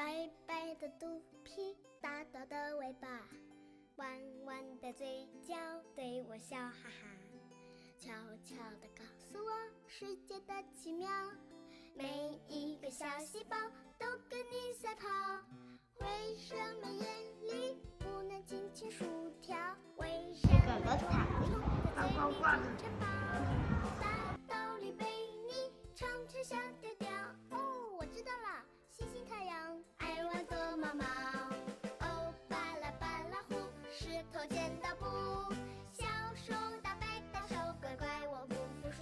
白白的肚皮大大的尾巴弯弯的嘴角对我笑哈哈。悄悄的告诉我世界的奇妙每一个小细胞都跟你赛跑为什么眼里不能亲亲薯条？为什么虫虫在嘴里筑城堡大道理被你唱成小调调哦我知道了。星星太阳爱玩躲猫猫。哦，巴拉巴拉虎，石头剪刀布，小手打败大手，乖乖我不服输。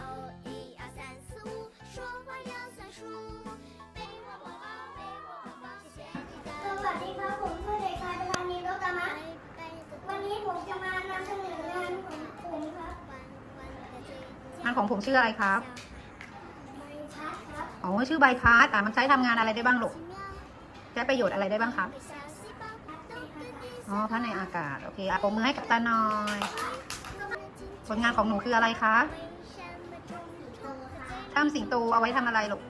哦，一二三四五，说话要算数。背我宝宝，背我宝宝，谢谢你的 สวัสดีครับผมชื่อเด็กชายประธานีรถตามะ 白白的 วันนี้ผมจะมานำเสนองานของผมครับ 弯弯的嘴角。 งานของผมชื่ออะไรครับ ไมชัดครับ อ๋อชื่อใบพัดแต่มันใช้ทำงานอะไรได้บ้างลูกใช้ประโยชน์อะไรได้บ้างครับอ๋อพระในอากาศ โอเคอ่ปมมือให้กับตาหน่อย ผลงานของหนูคืออะไรคะทำสิงโตเอาไว้ทำอะไรลูก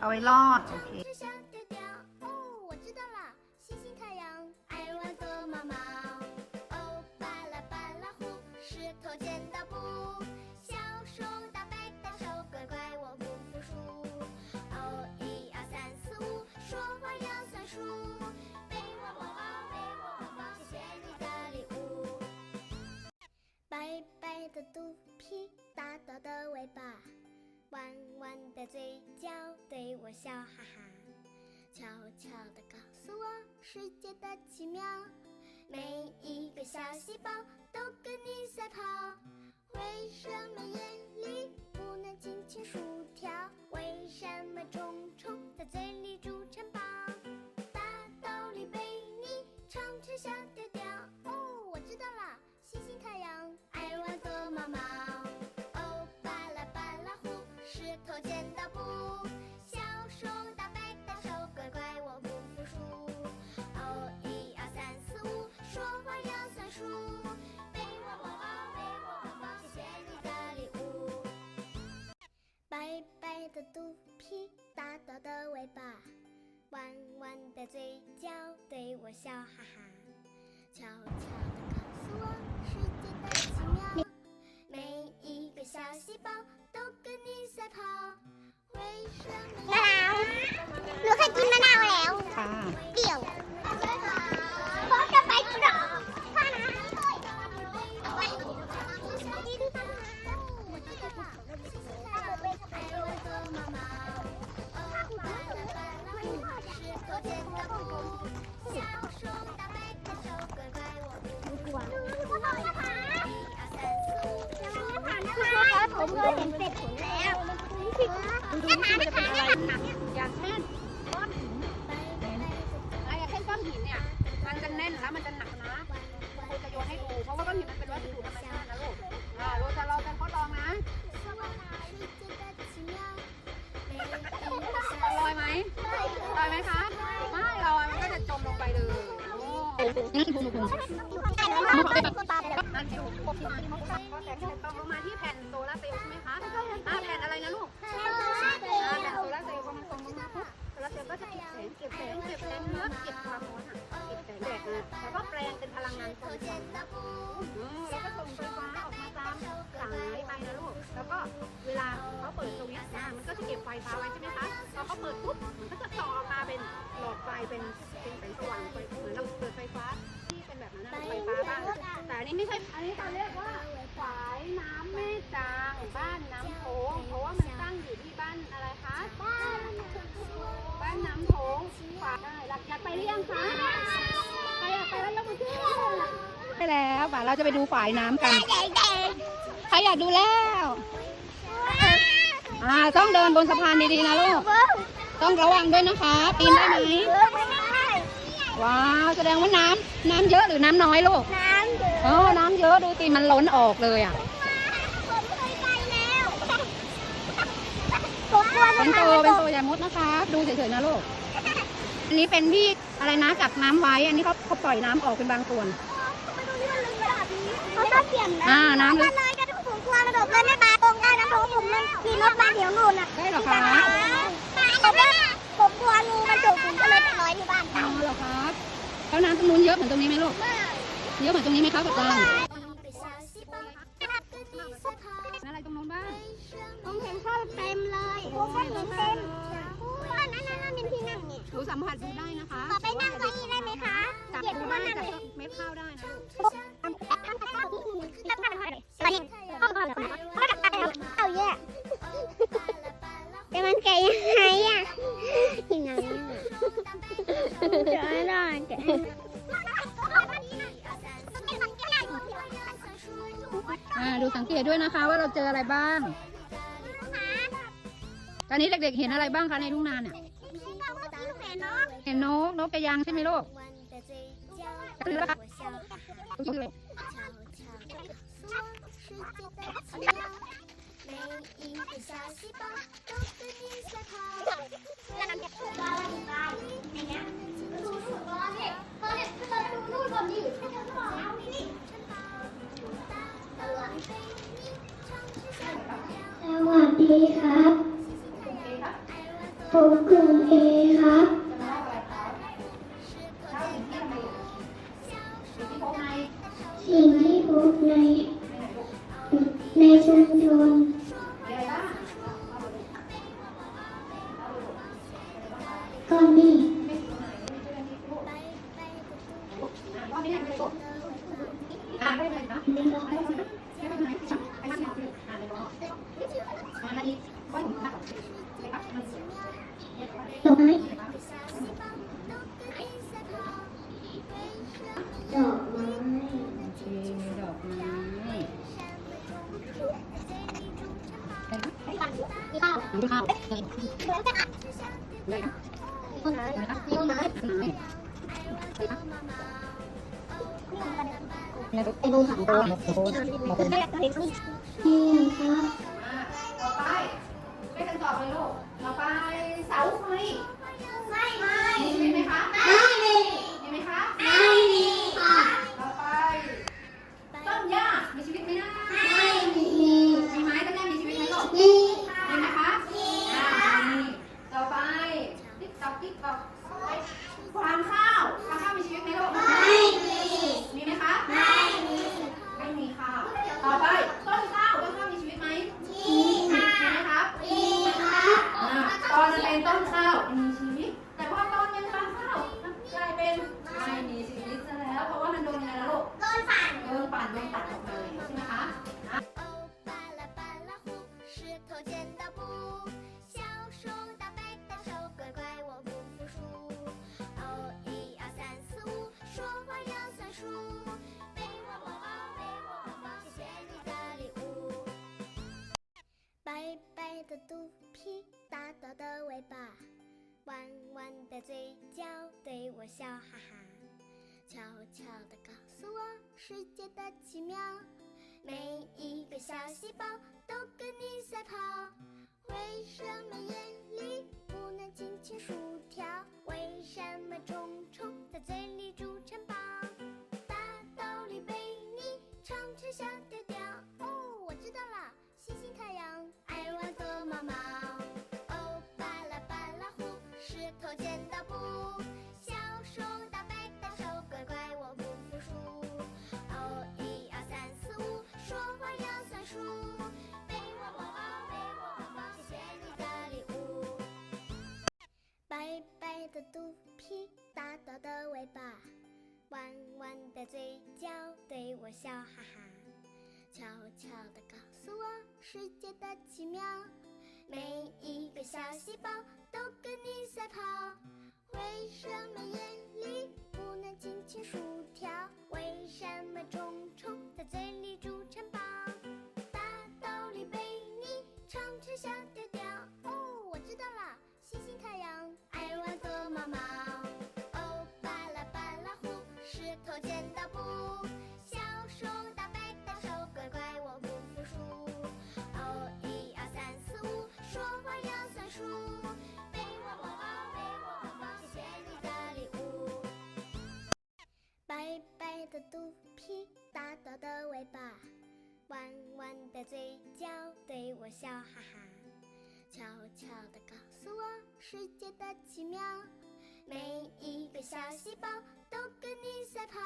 เอาไว้รอด โอเค 嘴角对我笑哈哈，悄悄地告诉我世界的奇妙，每一个小细胞都跟你赛跑。为什么嘴角对我笑哈哈，悄悄地告诉我世界的奇妙，每一个小细胞都跟你赛跑。为什么？妈妈，我看你们闹了。 แล้วก็เวลาเขาเปิดสวิตช์อะมันก็จะเก็บไฟฟ้าไว้ใช่ไหมคะพอเขาเปิดปุ๊บมันก็จะส่องออกมาเป็นหลอดไฟเป็นเป็นแสงสว่างไฟเหมือนเราเปิดไฟฟ้าที่เป็นแบบนั้นนะไฟฟ้าบ้านแต่อันนี้ไม่ใช่อันนี้เขาเรียกว่าฝายน้ำแม่จางบ้านน้ำโขงเพราะว่ามันตั้งอยู่ที่บ้านอะไรคะบ้านบ้านน้ำโขงฝากได้อยากอยากไปหรือยังคะใครอยากไปแล้วยกมือขึ้นไปแล้วป่ะเราจะไปดูฝายน้ำกัน ใครอยากดูแล้วอ่าต้องเดินบนสะพานดีๆนะลูก ต้องระวังด้วยนะคะ ปีนได้ไหมว้าว แสดงว่าน้ำน้ำเยอะหรือน้ำน้อยลูก น้ำเดือดอ๋อน้ำเยอะดูตีมันล้นออกเลยอะผมเคยไปแล้วผมกลัวเป็นโตเป็นโตอย่ามุดนะคะ ดูเฉยๆนะลูก อันนี้เป็นที่อะไรนะกักน้ำไว้ อันนี้เขาเขาปล่อยน้ำออกเป็นบางส่วนเขาต้องเปลี่ยนนะอ่าน้ำลึกเลยก รถแม่ปลาตรงได้นะเพราะว่ผมมันมีรถบ้านเดี๋ยวนู่นน่ะได้หรอคะผมว่าผมกลัวงูมันดุผมก็เลยไปลอยที่บ้านตาอ๋อเหรอครับแล้วน้ำตรงนู้นเยอะเหมือนตรงนี้ไหมลูก เยอะเหมือนตรงนี้ไหมครับกับตาอะไรตรงนู้นบ้างผมเห็นพ่อเต็มเลยผมก็เห็นเต็มพ่อนั่นนั่นนั่นเป็นที่นั่งเนี่ยรู้สัมผัสดูได้นะคะขอไปนั่งเก้าอี้ได้ไหมคะจับได้จับเม่เข้าได้นะสวัสดี เอตักตักเอาเยอะแต่มันแกะยังไงอะยังไงอะเดี๋ยวไม่ได้แกะอ่าดูสังเกตด้วยนะคะ ว่าเราเจออะไรบ้าง ตอนนี้เด็กๆเห็นอะไรบ้างคะในทุ่งนาเนี่ย เห็นนกนกกระยางใช่ไหมลูก 弯的嘴角对我笑， ดูเลย 悄悄地说世界的奇妙，每一个小细胞都跟你赛跑。 สวัสดีครับผมกลุ่มเอครับ สิ่งที่พบใน ในชุมชนก็มี สามตัว 笑哈哈。悄悄地告诉我世界的奇妙。每一个小细胞都跟你赛跑，为什么嘴角，对我笑哈哈。悄悄地告诉我世界的奇妙，每一个小细胞都跟你赛跑。为什么眼里不能尽情薯条？为什么虫虫在嘴里筑城堡？大道理被你唱成小调调。哦，我知道了，星星太阳爱玩躲猫猫。哦，巴拉巴拉虎，石头剪要算数。背我抱抱，背我抱抱，谢谢你的礼物。白白的肚皮，大大的尾巴，弯弯的嘴角，对我笑哈哈。悄悄地告诉我世界的奇妙，每一个小细胞都跟你赛跑。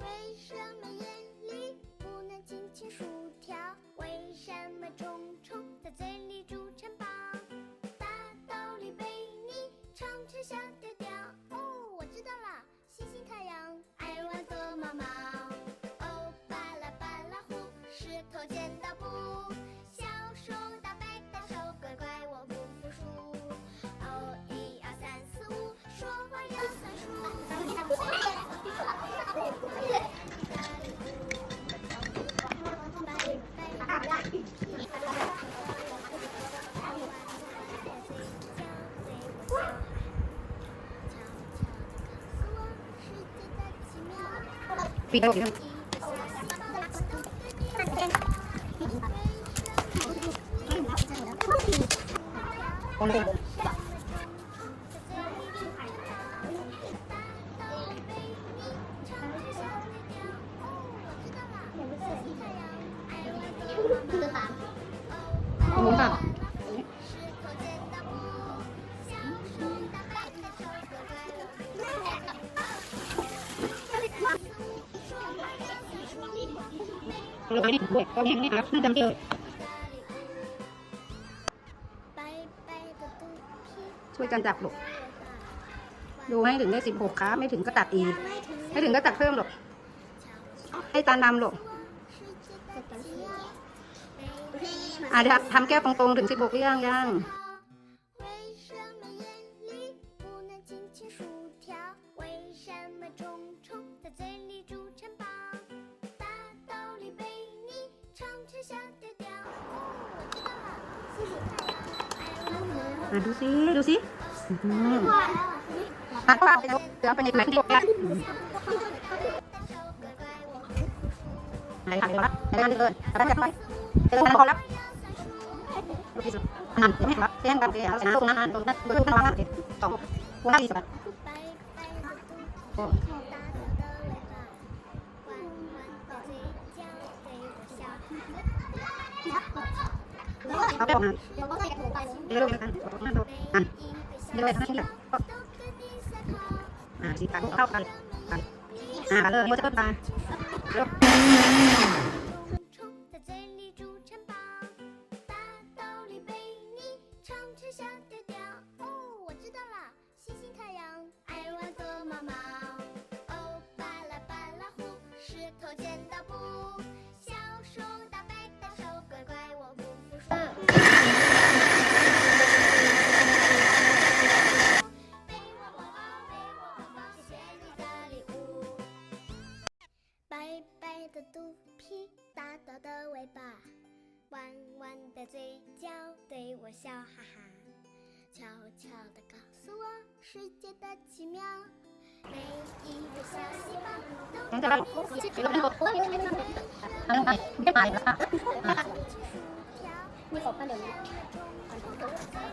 为什么眼里不能尽情薯条？为什么虫虫在嘴里筑掉掉掉！哦，我知道了，星星太阳爱玩做妈妈。 ปิดแล้วปิด ด้วยก็ยังนี่ครับน่าจะเจอช่วยกันจับลูกดูให้ถึงได้สิบหกครับไม่ถึงก็ตัดอีก ไม่ถึงก็ตัดเพิ่มหรอก ให้ตานำหรอกอาจจะทำแก้วตรงๆ ถึงสิบหกหรือยังยัง อะดูสิดูสิตักปลาไปแล้เดี๋ยวไปในไหนที่บอกแล้วไหนทางเดียวละไหนทางเดียวเล้แต่ไม่จะไปเดี๋ยวเราขอรับนั่นไม่ครับแจ้งกันเลยเอาชนะตรงนั้นตรงนั้นตรงนั้นวางสองกูน่าดีสุดเอาไปออกมา เรื่องการาองมันอันเรื่องทั้งนี้อ่าสีขาวเข้ากันอ่าเลยมันจะเป็นตาเรื่อง 嘴角对我笑，哈哈，悄悄地告诉我世界的奇妙。每一个小细胞都在变化。你干嘛？你干嘛？你干嘛？你好，快点！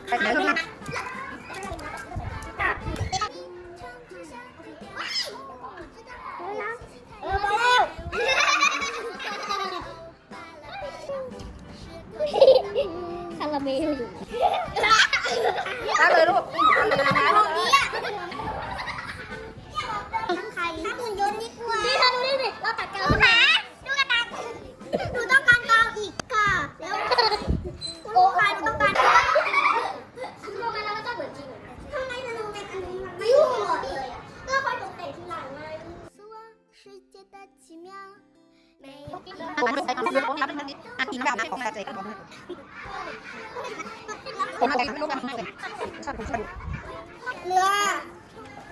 快！ เมลอยู่ตั้งเลยลูกตั้งเลยนะทั้งใครถ้าหุ่นยนต์ดีกว่านี่เอดูนี่สิเราตัดกาวหาดูกระตัดหนูต้องการกาวอีกค่ะแล้วโอ้ยหนูต้องการทำไมเราต้องเหมือนจริงทำไมมันดูเป็นอันนี้มันไม่หมดเลย ผมไม่ใส่ของเยอะผมรับเป็นนิดอะกินแบบนั้นของอะไรกันผมผมอะไรไม่รู้กันไม่เลยชอบผมชอบเรือ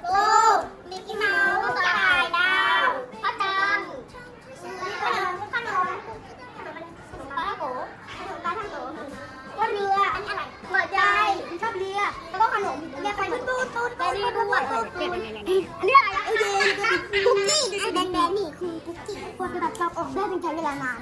ลูกมิกกี้เมาส์กระต่ายดาวพระจันทร์ขนมขนมขนมขนมปลาโกขนมปลาท่าโกก็เรืออันนี้อะไรหัวใจชอบเรือแล้วก็ขนมเรียกไปเหมือนตูดตูดตูดตูดตูดตูดตูดอันนี้อะไรอะเออคุกกี้แดงแดงนี่คือคุกกี้ควรจะแบบชอบออกได้เป็นใช้เวลานาน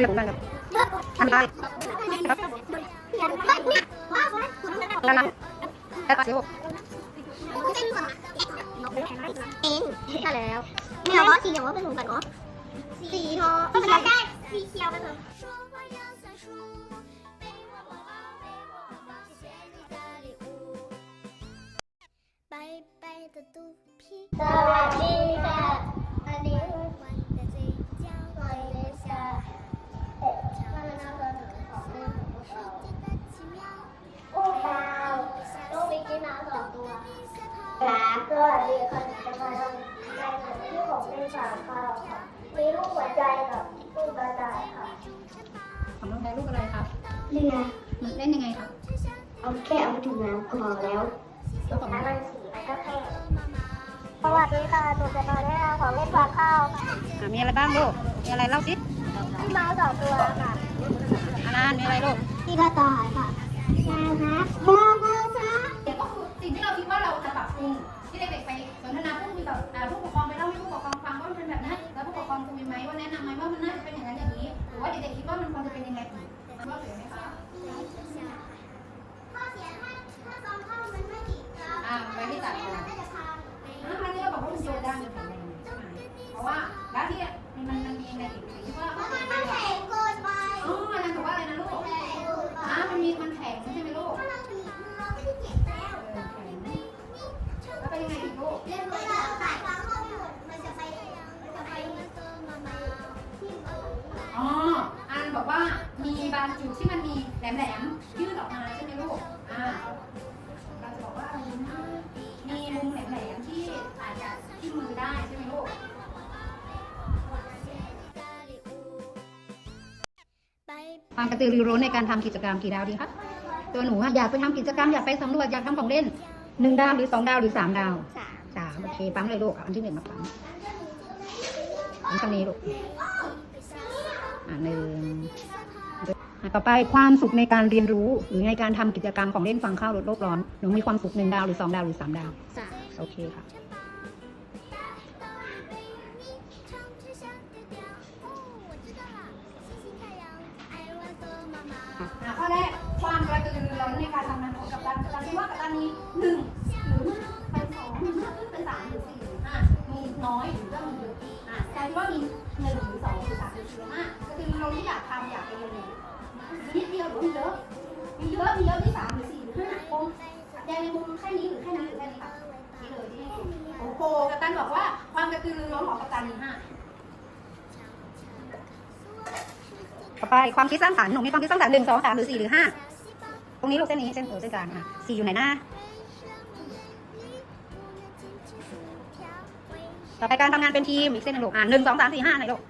เดี๋ยวเองใช่แล้วไม่เอาว่าสีเหลืองว่าเป็นหนูกันเนาะสีทองก็ได้สีเขียวไปเถอง มีอะไรบ้างลูก มีอะไรเล่าสิพี่ม้าสองตัวค่ะอานานมีอะไรลูกพี่กระต่ายค่ะยาครับมองมองจ้าเด็กก็คือสิ่งที่เราคิดว่าเราจะปรับปรุงที่เด็กๆไปสนทนาพูดคุยกับอ่าผู้ปกครองไปเล่าให้ผู้ปกครองฟังว่ามันเป็นแบบนั้นแล้วผู้ปกครองคุยไหมว่าแนะนำไหมว่ามันน่าจะเป็นอย่างนั้นอย่างนี้ หรือว่าเด็กๆคิดว่ามันควรจะเป็นยังไง มีบางจุดที่มันมีแหลมๆยื่นออกมาใช่ไหมลูกอ่าเราจะบอกว่าอะไรนะมีมุมแหลมๆที่อาจจะที่มือได้ใช่ไหมลูกความกระตือรือร้นในการทำกิจกรรมกี่ดาวดีคะตัวหนูอะอยากไปทำกิจกรรมอยากไปสำรวจอยากทำของเล่นหนึ่งดาวหรือสองดาวหรือสามดาวสามสามโอเคปั๊มเลยลูกเอาอันที่หนึ่งมาปั๊มปั๊มตรงนี้ลูกอ่าหนึ่งอะ ต่อไปความสุขในการเรียนรู้ หรือในการทำกิจกรรมของเล่นฟังข้าวลดโลกร้อนหนูมีความสุขหนึ่งดาวหรือสองดาวหรือสามดาวสามโอเคค่ะอะข้อแรกความกระตือรือร้นในการทำงานของกัปตันกัปตันคิดว่ากัปตันมีหนึ่งหรือมากเป็นสองหรือมากขึ้นเป็นสามหรือสี่หรือห้ามีน้อยหรือก็มีเยอะอะแต่คิดว่ามีหนึ่งหรือสองหรือสามหรือสี่หรือห้ากระตือ นิดเดียวหรือมีเยอะมีเยอะมีเยอะที่สามหรือสี่หรือห้าคงแดงในมุมแค่นี้หรือแค่นี้หรือแค่นี้ค่ะนี่เลยที่โอ้โหกัปตันบอกว่าความกระตือรือร้นของกัปตันมีห้าต่อไปความคิดสร้างสรรค์หนูมีความคิดสร้างสรรค์หนึ่งสองสามหรือสี่หรือห้าตรงนี้ลูกเส้นนี้เส้นเออเส้นกลางอะสี่อยู่ไหนหน้าต่อไปการทำงานเป็นทีมอีกเส้นหนึ่งลูกอะหนึ่งสองสามสี่ห้าไหนลูก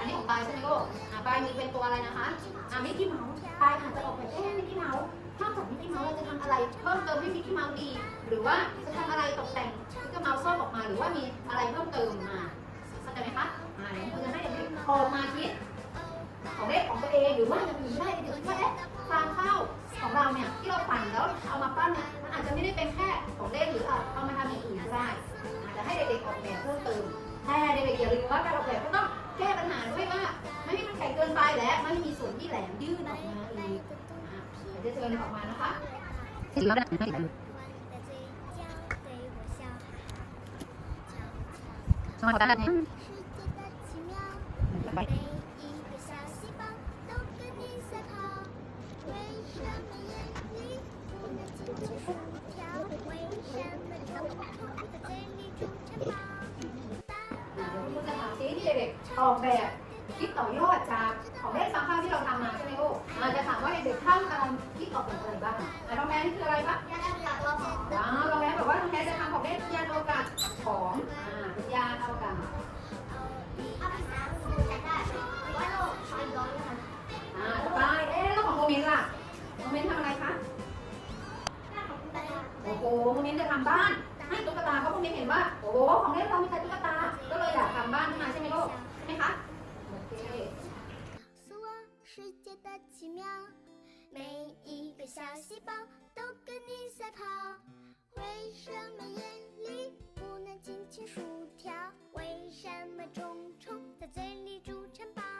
อันนี้ของปลายใช่ไหมลูกอะปลายมีเป็นตัวอะไรนะคะอะมิกกี้เมาส์ปลายอาจจะออกแบบเอ๊ะมิกกี้เมาส์นอกจากมิกกี้เมาส์เราจะทำอะไรเพิ่มเติมให้มิกกี้เมาส์ดี หรือว่าจะทำอะไรตกแต่งมิกกี้เมาส์ซ่อมออกมา หรือว่ามีอะไรเพิ่มเติมมาเข้าใจไหมคะอ่าเดี๋ยวเราจะให้เด็กๆออกมาคิดของเล่นของตัวเองหรือว่าอย่างอื่นได้เด็กๆว่าเอ๊ะฟางข้าวของเราเนี่ยที่เราปั่นแล้วเอามาปั้นเนี่ยมันอาจจะไม่ได้เป็นแค่ของเล่นหรือเอาเอามาทำอย่างอื่นก็ได้อาจจะให้เด็กๆออกแบบเพิ่มเติมแต่เด็กๆอย่าลืมว่าการออกแบบก็ต้อง ให้มากไม่ให้มันแข็งเกินไปและไม่มีส่วนที่แหลมยื่นออกมาอีกจะเชิญออกมานะคะถือว่าได้ไม่ได้สมัครได้ไหมออกแบบ คิดต่อยอดจากของเล่นฟังข้าวที่เราทำมาใช่ไหมลูกอาจจะถามว่าเด็กๆถ้ากำลังคิดตอบเป็นอะไรบ้างแต่น้องแพนนี่คืออะไรปะยานอวกาศตัวหอมอ๋อน้องแพนบอกว่าน้องแพนจะทำของเล่นยานอวกาศของอ่ายานอวกาศเอาไปสามสูตรได้ว่าโลกช้อยร้อนนะคะอ่าต่อไปเอ๊ะแล้วของโมเมนต์ล่ะโมเมนต์ทำอะไรคะหน้าของคุณตาโอ้โหโมเมนต์จะทำบ้านให้ตุ๊กตาเพราะโมเมนต์เห็นว่าโอ้โหของเล่นเรามีแต่ตุ๊กตาก็ 每一个小细胞都跟你赛跑。为什么眼里不能尽情薯条？为什么虫虫在嘴里筑城堡？